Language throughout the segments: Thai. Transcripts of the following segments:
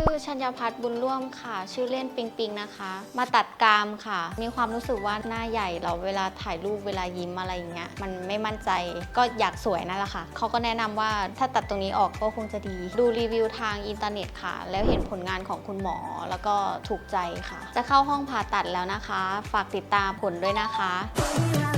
ื่อชัญญพัฒน์บุญร่วมค่ะ ชื่อเล่นปิงปิงนะคะ มาตัดกรามค่ะ มีความรู้สึกว่าหน้าใหญ่เราเวลาถ่ายรูปเวลายิ้มอะไรอย่างเงี้ยมันไม่มั่นใจก็อยากสวยนั่นแหละค่ะเขาก็แนะนำว่าถ้าตัดตรงนี้ออกก็คงจะดี ดูรีวิวทางอินเทอร์เน็ตค่ะ แล้วเห็นผลงานของคุณหมอแล้วก็ถูกใจค่ะ จะเข้าห้องผ่าตัดแล้วนะคะ ฝากติดตามผลด้วยนะคะ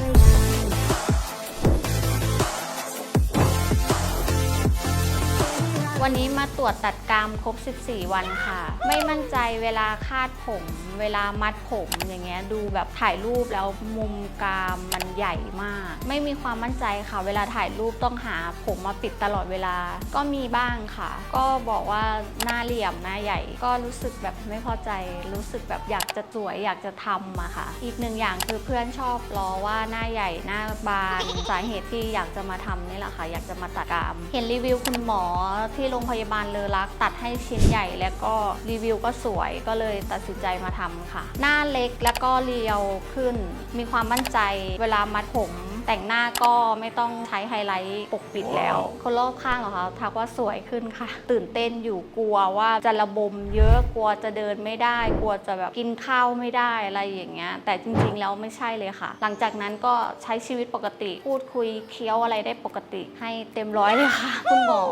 วันนี้มาตรวจตัดกรามครบ 14 วันค่ะ ไม่มั่นใจเวลาคาดผม เวลามัดผมอย่างเงี้ยดูแบบถ่ายรูปแล้วมุมกรามมันใหญ่มาก ไม่มีความมั่นใจค่ะ เวลาถ่ายรูปต้องหาผมมาปิดตลอดเวลา ก็มีบ้างค่ะ ก็บอกว่าหน้าเหลี่ยมหน้าใหญ่ ก็รู้สึกแบบไม่พอใจ รู้สึกแบบอยากจะสวยอยากจะทำอะค่ะ อีกหนึ่งอย่างคือเพื่อนชอบล้อว่าหน้าใหญ่หน้าบานสาเหตุที่อยากจะมาทำนี่แหละค่ะ อยากจะมาตัดกราม เห็นรีวิวคุณหมอที่โรงพยาบาลเลอรัก ตัดให้ชิ้นใหญ่แล้วก็รีวิวก็สวยก็เลยตัดสินใจมาทำค่ะ หน้าเล็กแล้วก็เรียวขึ้น มีความมั่นใจ เวลามัดผม แต่งหน้าก็ไม่ต้องใช้ไฮไลท์ปกปิดแล้ว คนรอบข้างเหรอคะทักว่าสวยขึ้นค่ะ ตื่นเต้นอยู่กลัวว่าจะระบมเยอะกลัวจะเดินไม่ได้ กลัวจะแบบกินข้าวไม่ได้อะไรอย่างเงี้ยแต่จริงๆแล้วไม่ใช่เลยค่ะ หลังจากนั้นก็ใช้ชีวิตปกติพูดคุยเคี้ยวอะไรได้ปกติให้เต็มร้อยเลยค่ะ คุณหมอ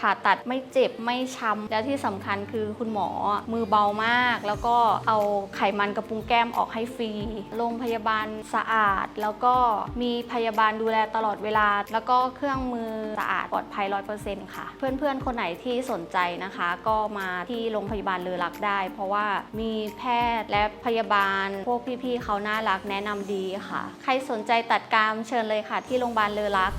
ผ่าตัดไม่เจ็บไม่ช้ำแล้วที่สำคัญคือคุณหมอมือเบามาก แล้วก็เอาไขมันกระพุ้งแก้มออกให้ฟรีโรงพยาบาลสะอาด แล้วก็มีพยาบาลดูแลตลอดเวลา แล้วก็เครื่องมือสะอาดปลอดภัย 100%ค่ะ เพื่อนๆ คนไหนที่สนใจนะคะ ก็มาที่โรงพยาบาลเลอรักได้ เพราะว่ามีแพทย์และพยาบาล พวกพี่ๆเขาน่ารักแนะนำดีค่ะ ใครสนใจตัดกรามเชิญเลยค่ะ ที่โรงพยาบาลเลอรัก